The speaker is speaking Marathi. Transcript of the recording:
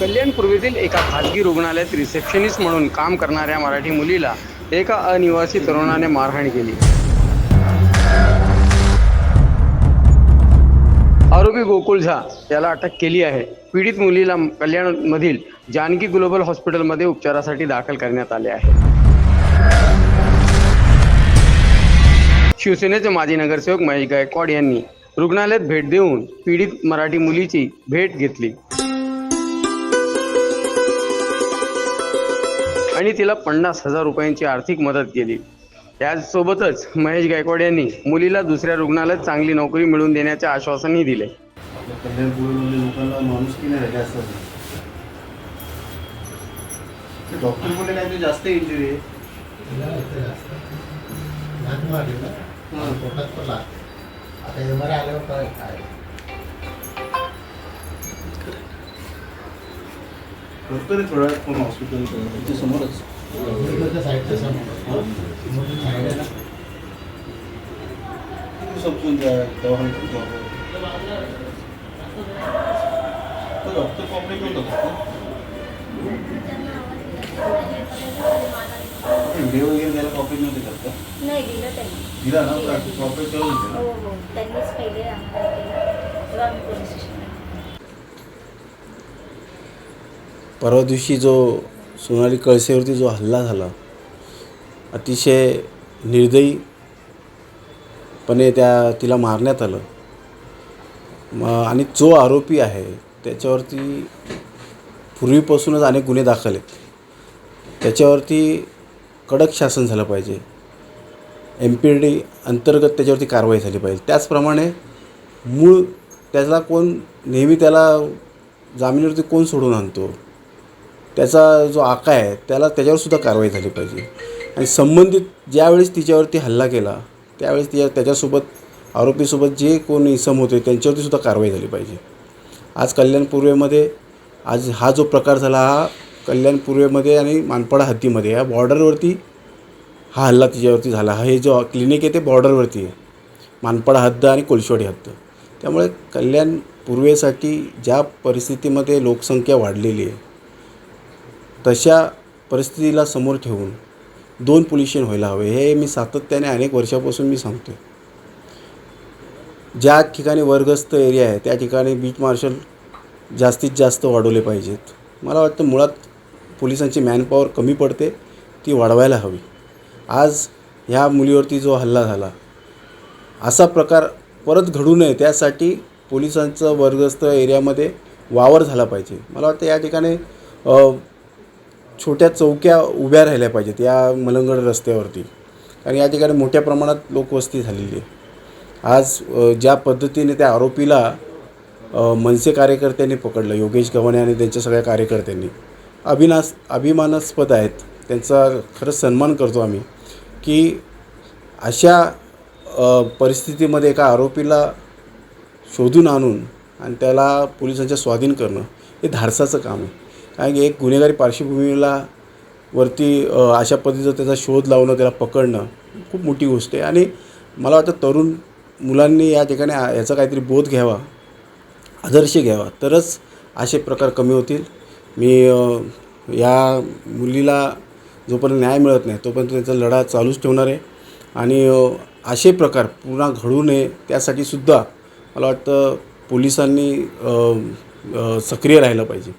कल्याण पूर्वेतील एका खाजगी रुग्णालयात रिसेप्शनिस्ट म्हणून काम करणाऱ्या मराठी मुलीला एका अनिवासी तरुणाने मारहाण केली. आरोपी गोकुळ झा याला अटक केली आहे. पीडित मुलीला कल्याणमधील जानकी ग्लोबल हॉस्पिटलमध्ये उपचारासाठी दाखल करण्यात आले आहे. शिवसेनेचे माजी नगरसेवक महेश गायकवाड यांनी रुग्णालयात भेट देऊन पीडित मराठी मुलीची भेट घेतली. आणि तिला पन्नास हजार रुपयांची आर्थिक मदत केली. याचसोबतच महेश गायकवाड यांनी मुलीला दुसऱ्या रुग्णालयात चांगली नोकरी मिळवून देण्याचे आश्वासनही दिले. डॉक्टर बोलले काय ते जास्त इंजुरी आहे. आता एम आर आल्यावर काय? करतो रे थोड्या वेळात फोन हॉस्पिटल तुमच्या समोरच समजून द्या दवाखान्यात जाऊ. तो डॉक्टर कॉपरेट होता का? व्हिडिओ वगैरे द्यायला कॉपरेट नव्हते करत नाही दिलं त्यांनी. दिला ना? कॉपरेट करत होते ना हो हो. त्यांनीच पहिले आम्हाला केलं. तेव्हा आम्ही पोलीस परवा दिवशी जो सोनाली कळसेवरती जो हल्ला झाला अतिशय निर्दयीपणे त्या तिला मारण्यात आलं. मग आणि जो आरोपी आहे त्याच्यावरती पूर्वीपासूनच अनेक गुन्हे दाखल आहेत. त्याच्यावरती कडक शासन झालं पाहिजे. एम पी डी अंतर्गत त्याच्यावरती कारवाई झाली पाहिजे. त्याचप्रमाणे मूळ त्याला कोण नेहमी त्याला जामिनीवरती कोण सोडून आणतो? त्याचा जो आका आहे त्याला त्याच्यावर सुद्धा कारवाई झाली पाहिजे. आणि संबंधित ज्यावेळेस तिच्यावरती हल्ला केला त्यावेळेस तिच्या त्याच्यासोबत आरोपीसोबत जे कोण इसम होते त्यांच्यावरती सुद्धा कारवाई झाली पाहिजे. आज कल्याण पूर्वेमध्ये आज हा जो प्रकार झाला हा कल्याण पूर्वेमध्ये आणि मानपाडा हद्दीमध्ये या बॉर्डरवरती हा हल्ला तिच्यावरती झाला. हा हे जो क्लिनिक आहे ते बॉर्डरवरती आहे. मानपाडा हद्द आणि कोळशेवाडी हद्द. त्यामुळे कल्याण पूर्वेसाठी ज्या परिस्थितीमध्ये लोकसंख्या वाढलेली आहे तशा परिस्थितीला समोर ठेवून दोन पोल्युशन व्हायला हवे. हे मी सातत्याने अनेक वर्षापासून मी सांगतो ज्या ठिकाणी वर्गस्त एरिया आहे त्या ठिकाणी बीच मार्शल जास्तीत जास्त वाढवले पाहिजेत. मला वाटतं मुळात पोलिसांची मॅनपॉवर कमी पडते ती वाढवायला हवी. आज ह्या मुलीवरती जो हल्ला झाला असा प्रकार परत घडू नये त्यासाठी पोलिसांचं वर्गस्त एरियामध्ये वावर झाला पाहिजे. मला वाटतं या ठिकाणी छोट्या चौक्या उभ्या राहिल्या पाहिजेत या मलंगड रस्त्यावरती. कारण या ठिकाणी मोठ्या प्रमाणात लोकवस्ती झालेली आहे. आज ज्या पद्धतीने त्या आरोपीला मनसे कार्यकर्त्यांनी पकडलं योगेश गव्हाणे आणि त्यांच्या सगळ्या कार्यकर्त्यांनी अभिनास अभिमानास्पद आहेत. त्यांचा खरंच सन्मान करतो आम्ही की अशा परिस्थितीमध्ये एका आरोपीला शोधून आणून आणि त्याला पोलिसांच्या स्वाधीन करणं हे धाडसाचं काम आहे. कारण की एक गुन्हेगारी पार्श्वभूमीला वरती अशा पद्धतीचा त्याचा शोध लावणं त्याला पकडणं खूप मोठी गोष्ट आहे. आणि मला वाटतं तरुण मुलांनी या ठिकाणी याचा काहीतरी बोध घ्यावा आदर्श घ्यावा. तरच असे प्रकार कमी होतील. मी या मुलीला जोपर्यंत न्याय मिळत नाही तोपर्यंत त्यांचा लढा चालूच ठेवणार आहे. आणि असे प्रकार पुन्हा घडू नये त्यासाठी सुद्धा मला वाटतं पोलिसांनी सक्रिय राहिलं पाहिजे.